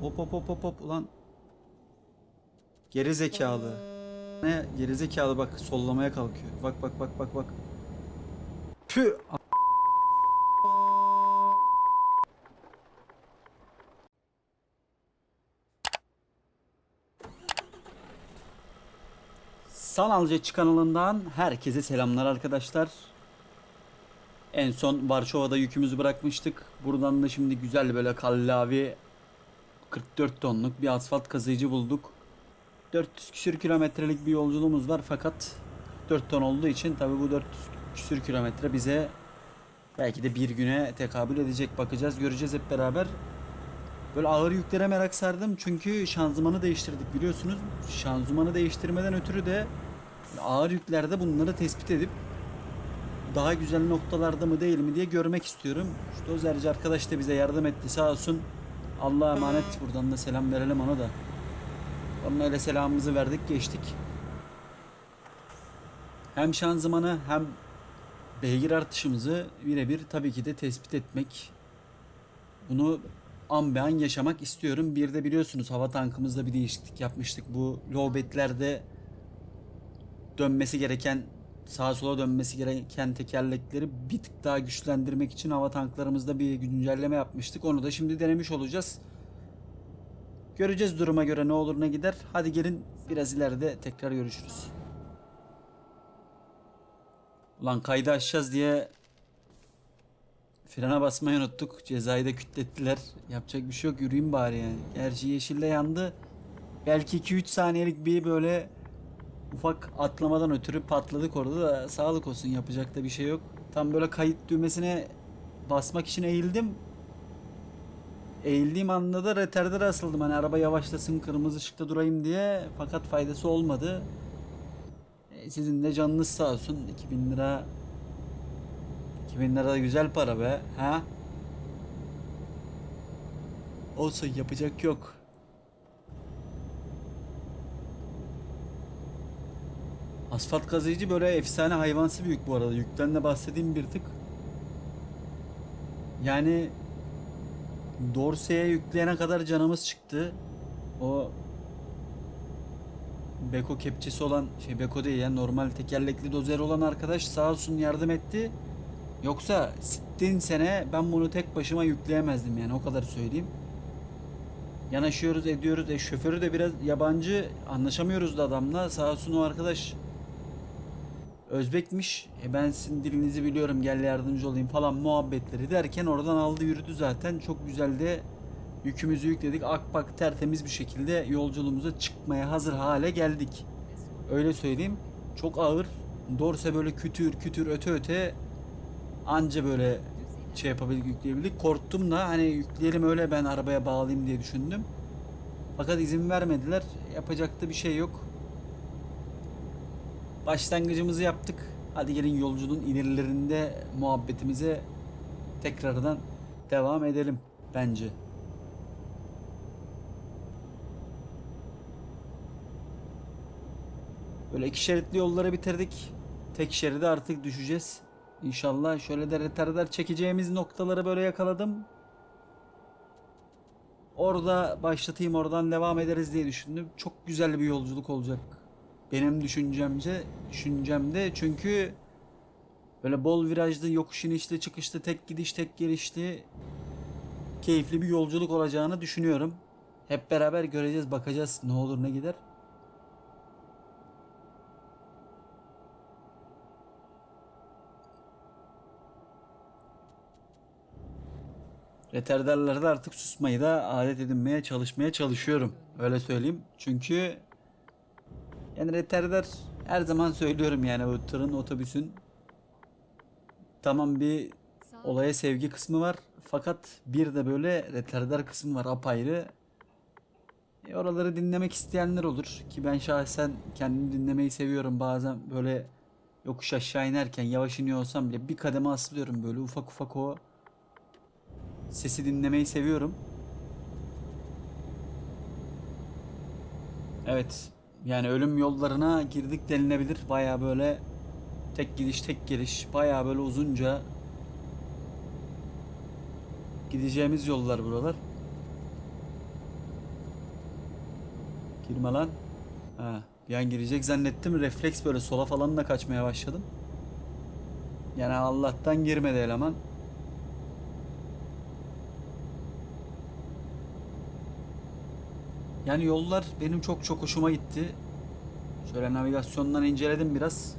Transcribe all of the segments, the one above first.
Hop hop hop hop hop ulan. Geri zekalı. Ne geri zekalı bak sollamaya kalkıyor. Bak bak bak bak bak. Pü. Sanalcı kanalından herkese selamlar arkadaşlar. En son Varşova'da yükümüzü bırakmıştık. Buradan da şimdi güzel böyle kallavi 44 tonluk bir asfalt kazıyıcı bulduk. 400 küsür kilometrelik bir yolculuğumuz var fakat 4 ton olduğu için tabi bu 400 küsür kilometre bize belki de bir güne tekabül edecek. Bakacağız göreceğiz hep beraber. Böyle ağır yüklere merak sardım çünkü şanzımanı değiştirdik biliyorsunuz. Şanzımanı değiştirmeden ötürü de ağır yüklerde bunları tespit edip daha güzel noktalarda mı değil mi diye görmek istiyorum. Şu dozerci arkadaş da bize yardım etti sağ olsun. Allah'a emanet buradan da selam verelim ona da. Onun öyle selamımızı verdik geçtik. Hem şanzımanı hem beygir artışımızı birebir tabii ki de tespit etmek. Bunu an be an yaşamak istiyorum. Bir de biliyorsunuz hava tankımızda bir değişiklik yapmıştık. Bu lowbetlerde dönmesi gereken sağa sola dönmesi gereken tekerlekleri bir tık daha güçlendirmek için hava tanklarımızda bir güncelleme yapmıştık. Onu da şimdi denemiş olacağız. Göreceğiz duruma göre ne olur ne gider. Hadi gelin biraz ileride tekrar görüşürüz. Ulan kaydı açacağız diye frene basmayı unuttuk. Cezayı da kütlettiler. Yapacak bir şey yok. Yürüyeyim bari yani. Gerçi yeşilde yandı. Belki 2-3 saniyelik bir böyle ufak atlamadan ötürü patladık orada da sağlık olsun yapacak da bir şey yok. Tam böyle kayıt düğmesine basmak için eğildim. Eğildiğim anda da retardere asıldım. Hani araba yavaşlasın kırmızı ışıkta durayım diye. Fakat faydası olmadı. E, sizin de canınız sağ olsun. 2000 lira 2000 lira da güzel para be. Ha? Olsun yapacak yok. Asfalt kazıyıcı böyle efsane hayvansı büyük bu arada. Yükten de bahsedeyim bir tık. Yani Dorsey'e yükleyene kadar canımız çıktı. O Beko kepçesi olan şey Beko değil yani normal tekerlekli dozer olan arkadaş sağ olsun yardım etti. Yoksa sittin sene ben bunu tek başıma yükleyemezdim yani o kadar söyleyeyim. Yanaşıyoruz ediyoruz. E şoförü de biraz yabancı anlaşamıyoruz da adamla. Sağ olsun o arkadaş Özbekmiş. E ben sizin dilinizi biliyorum gel yardımcı olayım falan muhabbetleri derken oradan aldı yürüdü zaten. Çok güzel de yükümüzü yükledik. Akpak tertemiz bir şekilde yolculuğumuza çıkmaya hazır hale geldik. Öyle söyleyeyim. Çok ağır. Dorse böyle kütür kütür öte öte anca böyle şey yapabildik yükleyebildik. Korktum da hani yükleyelim öyle ben arabaya bağlayayım diye düşündüm. Fakat izin vermediler. Yapacak da bir şey yok. Başlangıcımızı yaptık. Hadi gelin yolculuğun ilerlerinde muhabbetimize tekrardan devam edelim bence. Böyle iki şeritli yolları bitirdik. Tek şeride artık düşeceğiz. İnşallah şöyle de retarder çekeceğimiz noktaları böyle yakaladım. Orada başlatayım oradan devam ederiz diye düşündüm. Çok güzel bir yolculuk olacak. Benim düşüncemce düşüncemde çünkü böyle bol virajlı, yokuş inişli, çıkışlı, tek gidiş, tek gelişli keyifli bir yolculuk olacağını düşünüyorum. Hep beraber göreceğiz, bakacağız ne olur ne gider. Retarderlerde artık susmayı da adet edinmeye çalışmaya çalışıyorum. Öyle söyleyeyim. Çünkü yani retarder her zaman söylüyorum yani bu tırın otobüsün tamam bir olaya sevgi kısmı var. Fakat bir de böyle retarder kısmı var apayrı. E, oraları dinlemek isteyenler olur ki ben şahsen kendimi dinlemeyi seviyorum bazen böyle yokuş aşağı inerken yavaş iniyor olsam bile bir kademe asılıyorum böyle ufak ufak o sesi dinlemeyi seviyorum. Evet. Yani ölüm yollarına girdik denilebilir. Baya böyle tek gidiş tek geliş. Baya böyle uzunca gideceğimiz yollar buralar. Girme lan. Ha, bir an girecek zannettim. Refleks böyle sola falan da kaçmaya başladım. Yani Allah'tan girmedi eleman. Yani yollar benim çok çok hoşuma gitti. Şöyle navigasyondan inceledim biraz.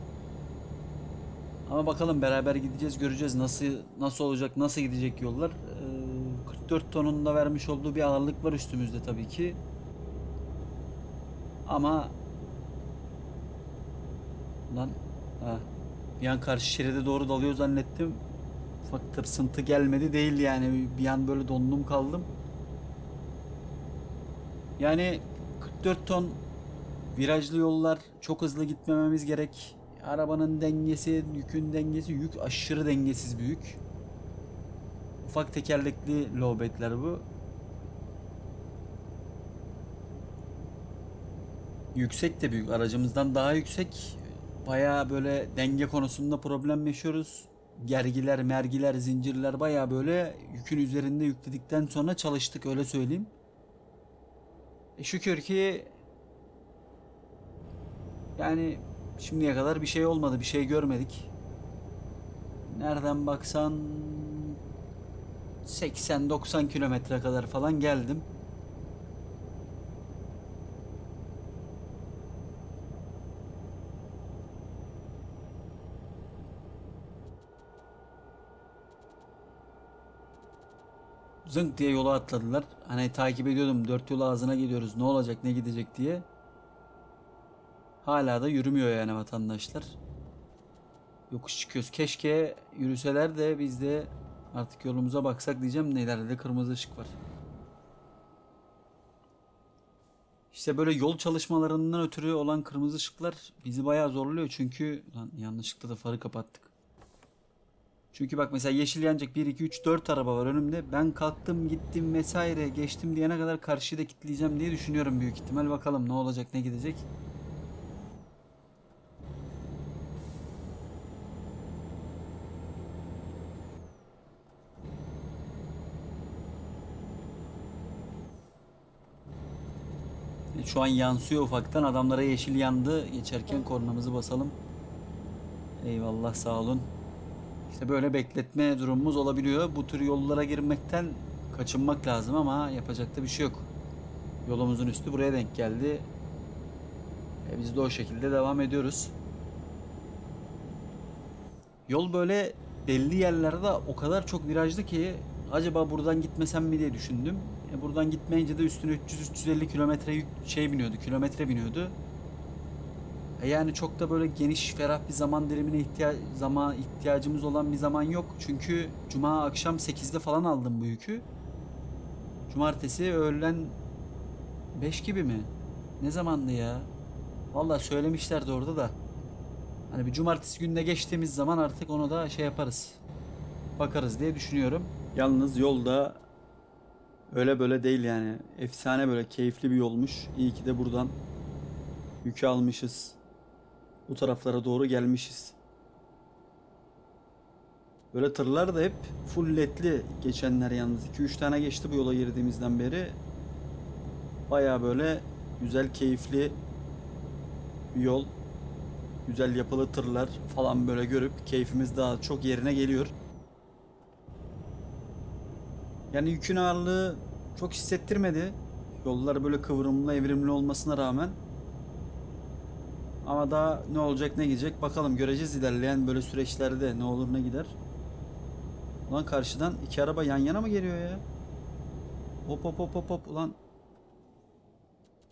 Ama bakalım beraber gideceğiz, göreceğiz nasıl nasıl olacak, nasıl gidecek yollar. Ee, 44 tonun da vermiş olduğu bir ağırlık var üstümüzde tabii ki. Ama lan ha, bir an karşı şeride doğru dalıyor zannettim. Ufak tırsıntı gelmedi değil yani. Bir an böyle dondum kaldım. Yani 44 ton virajlı yollar çok hızlı gitmememiz gerek. Arabanın dengesi, yükün dengesi, yük aşırı dengesiz büyük. Ufak tekerlekli lowback'ler bu. Yüksek de büyük. Aracımızdan daha yüksek. Baya böyle denge konusunda problem yaşıyoruz. Gergiler, mergiler, zincirler baya böyle yükün üzerinde yükledikten sonra çalıştık öyle söyleyeyim. E şükür ki yani şimdiye kadar bir şey olmadı, bir şey görmedik. Nereden baksan 80-90 kilometre kadar falan geldim. Zınk diye yola atladılar. Hani takip ediyordum dört yol ağzına gidiyoruz ne olacak ne gidecek diye. Hala da yürümüyor yani vatandaşlar. Yokuş çıkıyoruz. Keşke yürüseler de biz de artık yolumuza baksak diyeceğim. de kırmızı ışık var. İşte böyle yol çalışmalarından ötürü olan kırmızı ışıklar bizi bayağı zorluyor. Çünkü lan yanlışlıkla da farı kapattık. Çünkü bak mesela yeşil yanacak 1, 2, 3, 4 araba var önümde. Ben kalktım gittim vesaire geçtim diyene kadar karşıyı da kilitleyeceğim diye düşünüyorum büyük ihtimal. Bakalım ne olacak ne gidecek. E, Şu an yansıyor ufaktan. Adamlara yeşil yandı. Geçerken kornamızı basalım. Eyvallah sağ olun. İşte böyle bekletme durumumuz olabiliyor. Bu tür yollara girmekten kaçınmak lazım ama yapacak da bir şey yok. Yolumuzun üstü buraya denk geldi. E biz de o şekilde devam ediyoruz. Yol böyle belli yerlerde o kadar çok virajlı ki acaba buradan gitmesem mi diye düşündüm. E buradan gitmeyince de üstüne 300-350 kilometre şey biniyordu, kilometre biniyordu. E yani çok da böyle geniş, ferah bir zaman dilimine ihtiya zaman ihtiyacımız olan bir zaman yok. Çünkü cuma akşam 8'de falan aldım bu yükü. Cumartesi öğlen 5 gibi mi? Ne zamandı ya? Vallahi söylemişlerdi orada da. Hani bir cumartesi gününe geçtiğimiz zaman artık onu da şey yaparız. Bakarız diye düşünüyorum. Yalnız yolda öyle böyle değil yani. Efsane böyle keyifli bir yolmuş. İyi ki de buradan yükü almışız. Bu taraflara doğru gelmişiz. Böyle tırlar da hep full ledli geçenler yalnız. 2-3 tane geçti bu yola girdiğimizden beri. Baya böyle güzel keyifli bir yol. Güzel yapılı tırlar falan böyle görüp keyfimiz daha çok yerine geliyor. Yani yükün ağırlığı çok hissettirmedi. Yollar böyle kıvrımlı evrimli olmasına rağmen. Ama daha ne olacak ne gidecek bakalım göreceğiz ilerleyen böyle süreçlerde ne olur ne gider. Ulan karşıdan iki araba yan yana mı geliyor ya? Hop hop hop hop hop ulan.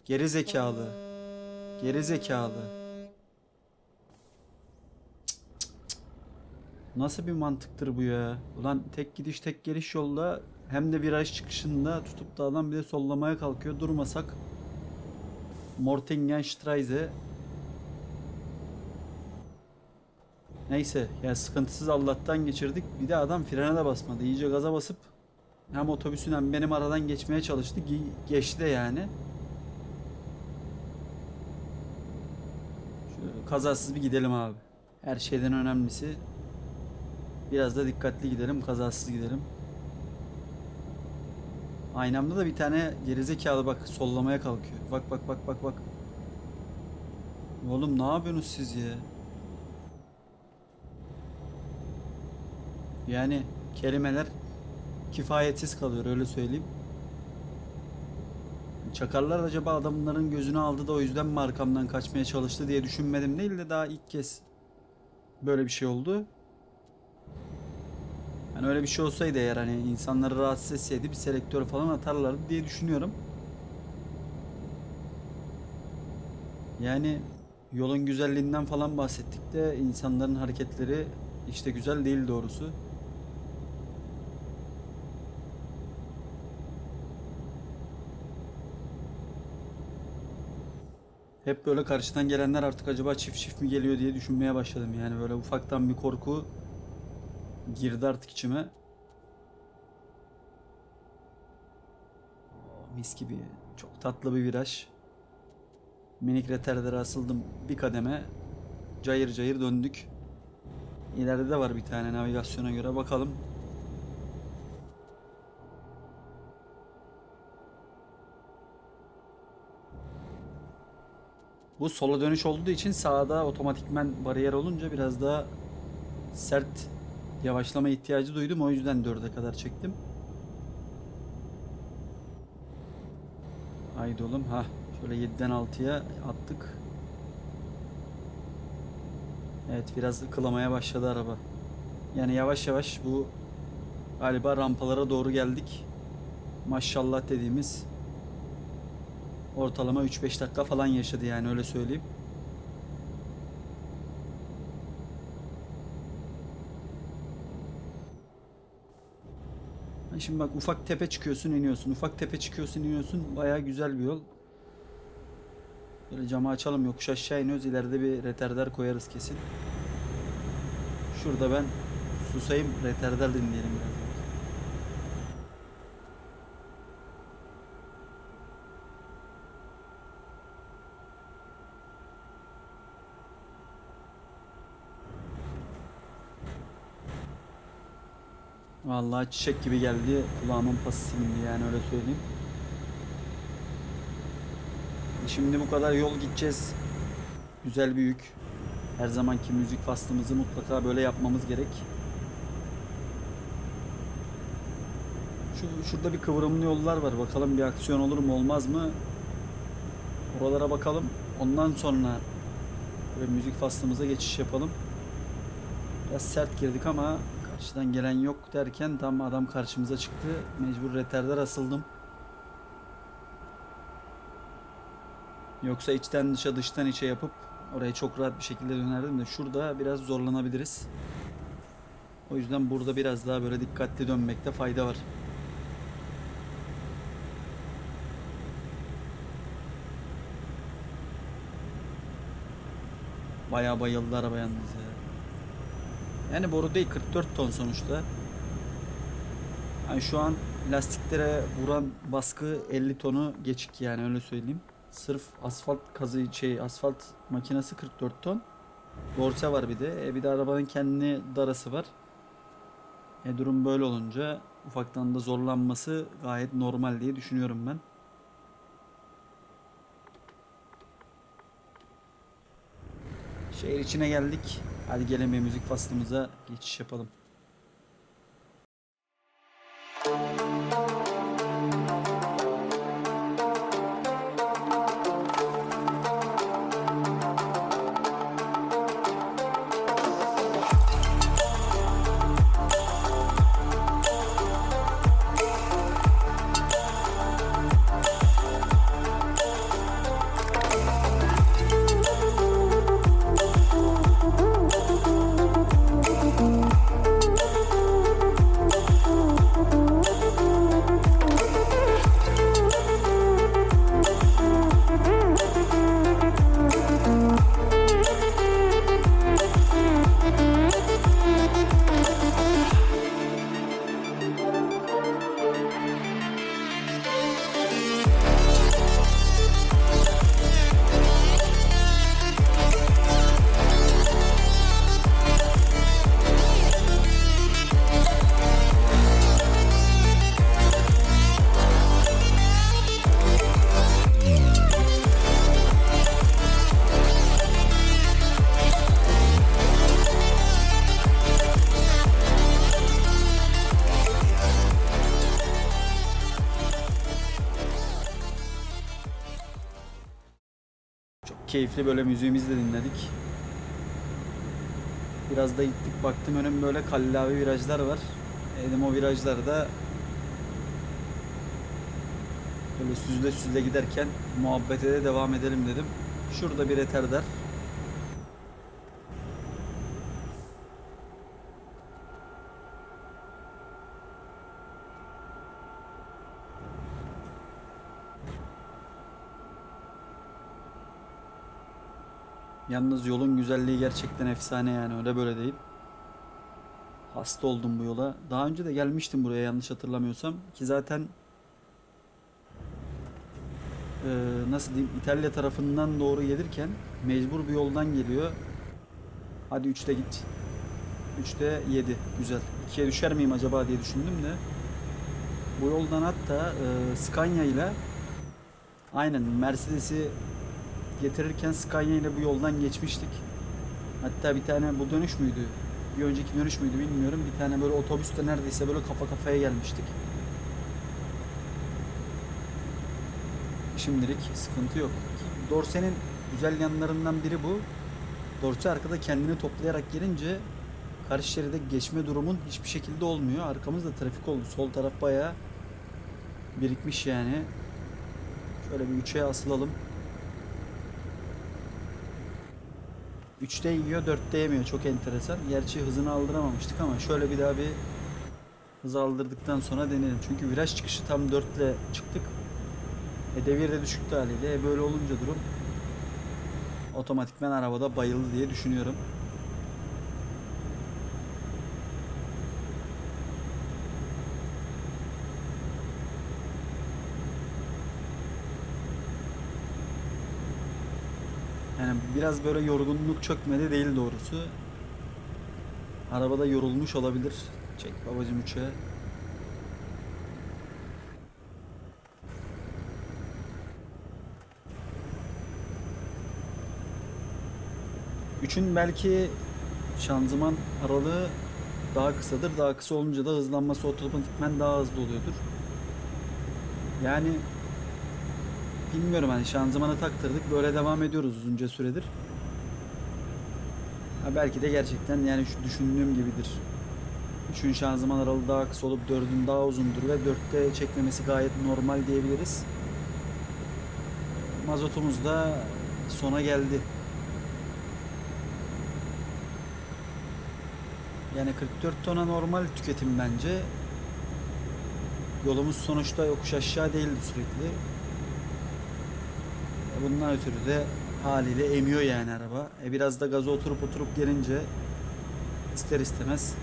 Geri zekalı. Geri zekalı. Nasıl bir mantıktır bu ya? Ulan tek gidiş tek geliş yolda hem de viraj çıkışında tutup da adam bir de sollamaya kalkıyor. Durmasak Mortingenstraße Neyse ya sıkıntısız Allah'tan geçirdik. Bir de adam frene de basmadı. İyice gaza basıp hem otobüsün benim aradan geçmeye çalıştı. Ge- Geçti yani. Şöyle kazasız bir gidelim abi. Her şeyden önemlisi biraz da dikkatli gidelim, kazasız gidelim. Aynamda da bir tane gerizekalı bak sollamaya kalkıyor. Bak bak bak bak bak. Oğlum ne yapıyorsunuz siz ya? Yani kelimeler kifayetsiz kalıyor öyle söyleyeyim. Çakarlar acaba adamların gözünü aldı da o yüzden mi arkamdan kaçmaya çalıştı diye düşünmedim değil de daha ilk kez böyle bir şey oldu. Yani öyle bir şey olsaydı eğer hani insanları rahatsız etseydi bir selektör falan atarlardı diye düşünüyorum. Yani yolun güzelliğinden falan bahsettik de insanların hareketleri işte güzel değil doğrusu. Hep böyle karşıdan gelenler artık acaba çift çift mi geliyor diye düşünmeye başladım. Yani böyle ufaktan bir korku girdi artık içime. Oh, mis gibi. Çok tatlı bir viraj. Minik retardere asıldım bir kademe. Cayır cayır döndük. İleride de var bir tane navigasyona göre bakalım. Bu sola dönüş olduğu için sağda otomatikmen bariyer olunca biraz daha sert yavaşlama ihtiyacı duydum. O yüzden 4'e kadar çektim. Haydi oğlum. Ha, şöyle 7'den 6'ya attık. Evet biraz ıkılamaya başladı araba. Yani yavaş yavaş bu galiba rampalara doğru geldik. Maşallah dediğimiz ortalama 3-5 dakika falan yaşadı yani öyle söyleyeyim. Şimdi bak ufak tepe çıkıyorsun iniyorsun. Ufak tepe çıkıyorsun iniyorsun. Baya güzel bir yol. Böyle camı açalım yokuş aşağı iniyoruz. İleride bir retarder koyarız kesin. Şurada ben susayım retarder dinleyelim biraz. Vallahi çiçek gibi geldi. Kulağımın pası silindi yani öyle söyleyeyim. Şimdi bu kadar yol gideceğiz. Güzel bir yük. Her zamanki müzik faslımızı mutlaka böyle yapmamız gerek. Şu, şurada bir kıvrımlı yollar var. Bakalım bir aksiyon olur mu olmaz mı? Oralara bakalım. Ondan sonra böyle müzik faslımıza geçiş yapalım. Biraz sert girdik ama karşıdan gelen yok derken tam adam karşımıza çıktı. Mecbur retarder asıldım. Yoksa içten dışa dıştan içe yapıp oraya çok rahat bir şekilde dönerdim de şurada biraz zorlanabiliriz. O yüzden burada biraz daha böyle dikkatli dönmekte fayda var. Bayağı bayıldı araba yalnız ya. Yani boru değil 44 ton sonuçta. Yani şu an lastiklere vuran baskı 50 tonu geçik yani öyle söyleyeyim. Sırf asfalt kazı şey asfalt makinesi 44 ton. Dorse var bir de. E bir de arabanın kendi darası var. E durum böyle olunca ufaktan da zorlanması gayet normal diye düşünüyorum ben. Şehir içine geldik. Hadi gelin bir müzik faslımıza geçiş yapalım. Keyifli böyle müziğimizi de dinledik. Biraz da gittik baktım önüm böyle kallavi virajlar var. Dedim o virajlarda böyle süzle süzle giderken muhabbete de devam edelim dedim. Şurada bir eterder. Yalnız yolun güzelliği gerçekten efsane yani öyle böyle değil. Hasta oldum bu yola. Daha önce de gelmiştim buraya yanlış hatırlamıyorsam. Ki zaten eee, nasıl diyeyim İtalya tarafından doğru gelirken mecbur bir yoldan geliyor. Hadi 3'te git. 3'te 7. Güzel. 2'ye düşer miyim acaba diye düşündüm de. Bu yoldan hatta eee Scania ile aynen Mercedes'i getirirken Scania ile bu yoldan geçmiştik. Hatta bir tane bu dönüş müydü? Bir önceki dönüş müydü bilmiyorum. Bir tane böyle otobüste neredeyse böyle kafa kafaya gelmiştik. Şimdilik sıkıntı yok. Dorse'nin güzel yanlarından biri bu. Dorse arkada kendini toplayarak gelince karşı şeride geçme durumun hiçbir şekilde olmuyor. Arkamızda trafik oldu. Sol taraf bayağı birikmiş yani. Şöyle bir üçe asılalım. 3'te yiyor 4'te yemiyor çok enteresan. Gerçi hızını aldıramamıştık ama şöyle bir daha bir hız aldırdıktan sonra deneyelim. Çünkü viraj çıkışı tam 4 ile çıktık. E devir de düşüktü haliyle. E böyle olunca durum otomatikmen arabada bayıldı diye düşünüyorum. Yani biraz böyle yorgunluk çökmedi değil doğrusu. Arabada yorulmuş olabilir. Çek babacım üçe. Üçün belki şanzıman aralığı daha kısadır. Daha kısa olunca da hızlanması otomatikmen daha hızlı oluyordur. Yani Bilmiyorum hani şanzımanı taktırdık böyle devam ediyoruz uzunca süredir. Ha belki de gerçekten yani şu düşündüğüm gibidir. Üçün şanzıman aralığı daha kısa olup dördün daha uzundur ve dörtte çekmemesi gayet normal diyebiliriz. Mazotumuz da sona geldi. Yani 44 tona normal tüketim bence. Yolumuz sonuçta yokuş aşağı değildi sürekli. Bundan ötürü de haliyle emiyor yani araba. E biraz da gaza oturup oturup gelince ister istemez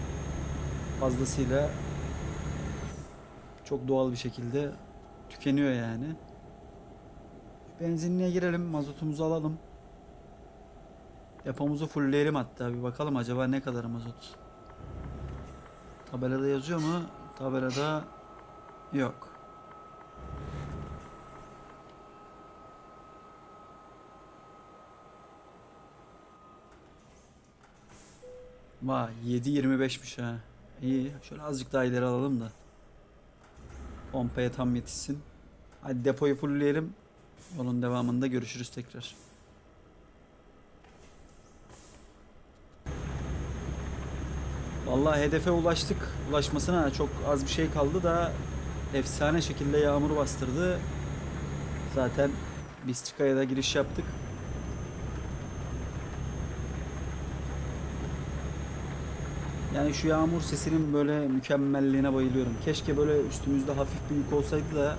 fazlasıyla çok doğal bir şekilde tükeniyor yani. Benzinliğe girelim, mazotumuzu alalım. Depomuzu fullleyelim hatta bir bakalım acaba ne kadar mazot. Tabelada yazıyor mu? Tabelada yok. Vay 7.25'miş ha. İyi. Şöyle azıcık daha ileri alalım da. Pompaya tam yetişsin. Hadi depoyu fullleyelim. Yolun devamında görüşürüz tekrar. Vallahi hedefe ulaştık. Ulaşmasına çok az bir şey kaldı da efsane şekilde yağmur bastırdı. Zaten Bistrika'ya da giriş yaptık. Yani şu yağmur sesinin böyle mükemmelliğine bayılıyorum. Keşke böyle üstümüzde hafif bir yük olsaydı da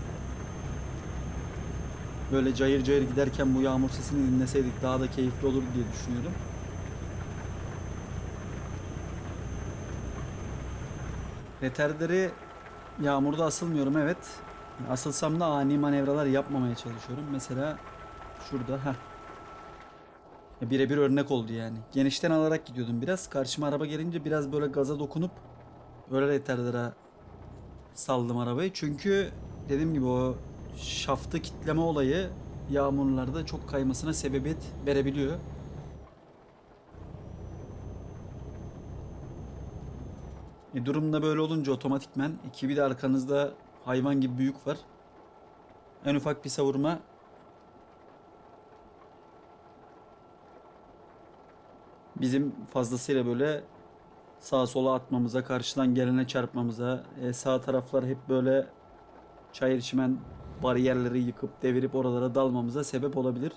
böyle cayır cayır giderken bu yağmur sesini dinleseydik daha da keyifli olur diye düşünüyorum. Retarderi yağmurda asılmıyorum evet. Asılsam da ani manevralar yapmamaya çalışıyorum. Mesela şurada ha Birebir örnek oldu yani. Genişten alarak gidiyordum biraz. Karşıma araba gelince biraz böyle gaza dokunup öyle retardera saldım arabayı. Çünkü dediğim gibi o şaftı kitleme olayı yağmurlarda çok kaymasına sebebiyet verebiliyor. E durumda böyle olunca otomatikmen iki bir de arkanızda hayvan gibi büyük var. En ufak bir savurma bizim fazlasıyla böyle sağa sola atmamıza, karşıdan gelene çarpmamıza, e, sağ taraflar hep böyle çayır çimen bariyerleri yıkıp devirip oralara dalmamıza sebep olabilir.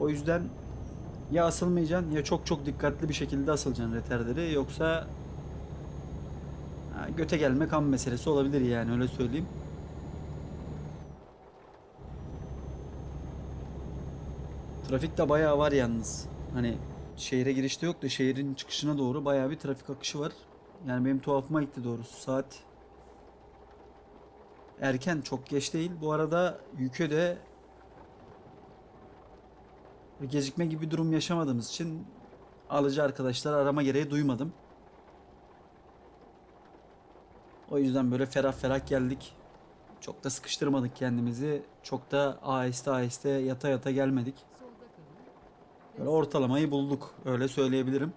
O yüzden ya asılmayacaksın ya çok çok dikkatli bir şekilde asılacaksın reterleri yoksa göte gelme kan meselesi olabilir yani öyle söyleyeyim. Trafik de bayağı var yalnız. Hani şehre girişte yok da şehrin çıkışına doğru bayağı bir trafik akışı var. Yani benim tuhafıma gitti doğrusu. Saat erken çok geç değil. Bu arada yükü de gecikme gibi bir durum yaşamadığımız için alıcı arkadaşlar arama gereği duymadım. O yüzden böyle ferah ferah geldik. Çok da sıkıştırmadık kendimizi. Çok da aheste aheste yata yata gelmedik. Böyle ortalamayı bulduk. Öyle söyleyebilirim.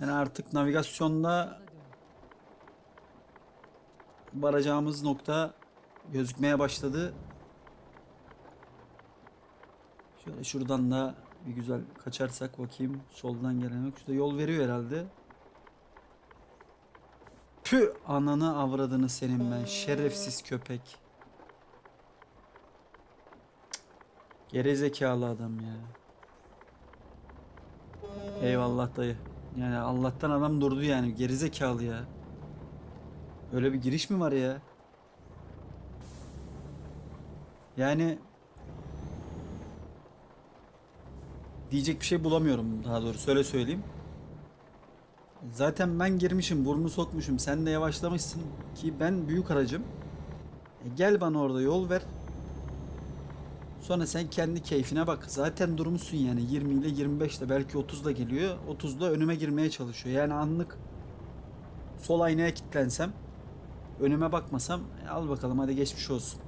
Yani artık navigasyonda varacağımız nokta gözükmeye başladı. Şöyle şuradan da bir güzel kaçarsak bakayım. Soldan gelen yok. Şurada yol veriyor herhalde. Pü ananı avradını senin ben şerefsiz köpek. Geri zekalı adam ya. Eyvallah dayı. Yani Allah'tan adam durdu yani. Geri zekalı ya. Öyle bir giriş mi var ya? Yani diyecek bir şey bulamıyorum daha doğrusu öyle söyleyeyim. Zaten ben girmişim, burnu sokmuşum. Sen de yavaşlamışsın ki ben büyük aracım. E gel bana orada yol ver. Sonra sen kendi keyfine bak. Zaten durmuşsun yani 20 ile 25 ile belki 30 da geliyor. 30 da önüme girmeye çalışıyor. Yani anlık sol aynaya kilitlensem önüme bakmasam e, al bakalım hadi geçmiş olsun.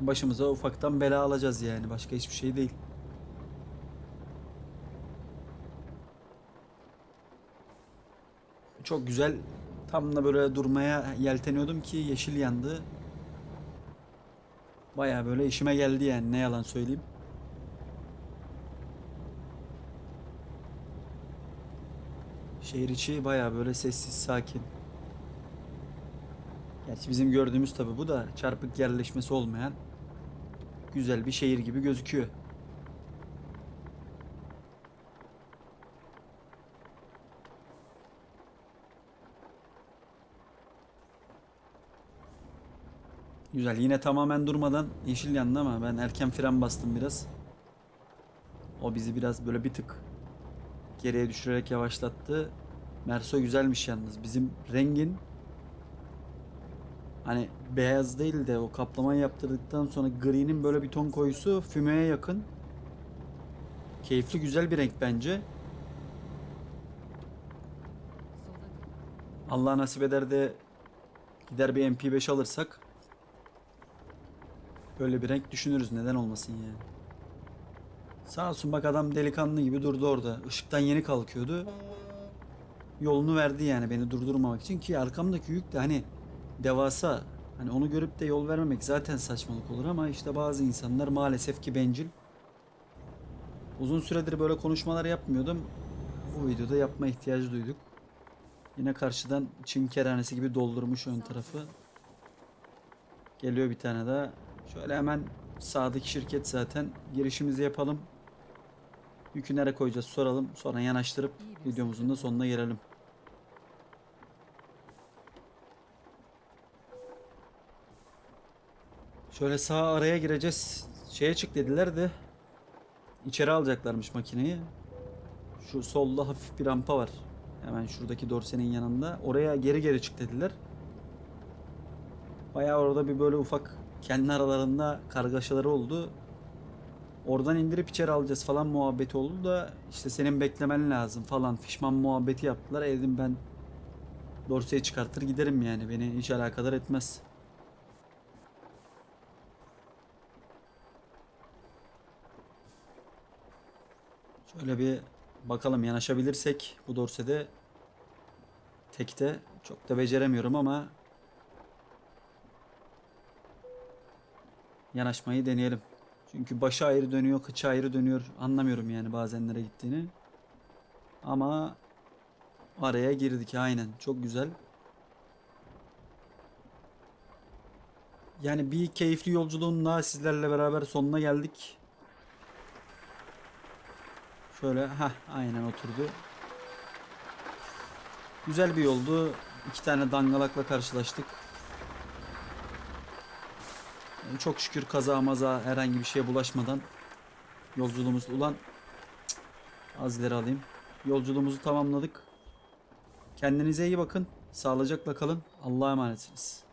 Başımıza ufaktan bela alacağız yani. Başka hiçbir şey değil. Çok güzel. Tam da böyle durmaya yelteniyordum ki yeşil yandı. Baya böyle işime geldi yani ne yalan söyleyeyim. Şehir içi baya böyle sessiz sakin. Gerçi bizim gördüğümüz tabi bu da çarpık yerleşmesi olmayan güzel bir şehir gibi gözüküyor. Güzel. Yine tamamen durmadan yeşil yandı ama ben erken fren bastım biraz. O bizi biraz böyle bir tık geriye düşürerek yavaşlattı. Merso güzelmiş yalnız. Bizim rengin hani beyaz değil de o kaplamayı yaptırdıktan sonra gri'nin böyle bir ton koyusu fümeye yakın. Keyifli güzel bir renk bence. Allah nasip eder de gider bir MP5 alırsak böyle bir renk düşünürüz neden olmasın yani. Sağ olsun bak adam delikanlı gibi durdu orada. Işıktan yeni kalkıyordu. Yolunu verdi yani beni durdurmamak için ki arkamdaki yük de hani devasa. Hani onu görüp de yol vermemek zaten saçmalık olur ama işte bazı insanlar maalesef ki bencil. Uzun süredir böyle konuşmalar yapmıyordum. Bu videoda yapma ihtiyacı duyduk. Yine karşıdan Çin kerhanesi gibi doldurmuş ön tarafı. Geliyor bir tane daha. Şöyle hemen sağdaki şirket zaten. Girişimizi yapalım. Yükü nereye koyacağız soralım. Sonra yanaştırıp videomuzun da sonuna gelelim. Şöyle sağ araya gireceğiz. Şeye çık dediler de içeri alacaklarmış makineyi. Şu solda hafif bir rampa var. Hemen şuradaki dorsenin yanında. Oraya geri geri çık dediler. Bayağı orada bir böyle ufak kendi aralarında kargaşaları oldu. Oradan indirip içeri alacağız falan muhabbeti oldu da işte senin beklemen lazım falan fişman muhabbeti yaptılar. E Dedim ben dorseyi çıkartır giderim yani beni hiç alakadar etmez. Şöyle bir bakalım yanaşabilirsek bu dorsede tekte Çok da beceremiyorum ama yanaşmayı deneyelim. Çünkü başı ayrı dönüyor, kıçı ayrı dönüyor. Anlamıyorum yani bazen nereye gittiğini. Ama araya girdik aynen. Çok güzel. Yani bir keyifli yolculuğun daha sizlerle beraber sonuna geldik. Şöyle ha aynen oturdu. Güzel bir yoldu. İki tane dangalakla karşılaştık. Çok şükür kaza maza herhangi bir şeye bulaşmadan yolculuğumuz ulan cık, az alayım. Yolculuğumuzu tamamladık. Kendinize iyi bakın. Sağlıcakla kalın. Allah'a emanetsiniz.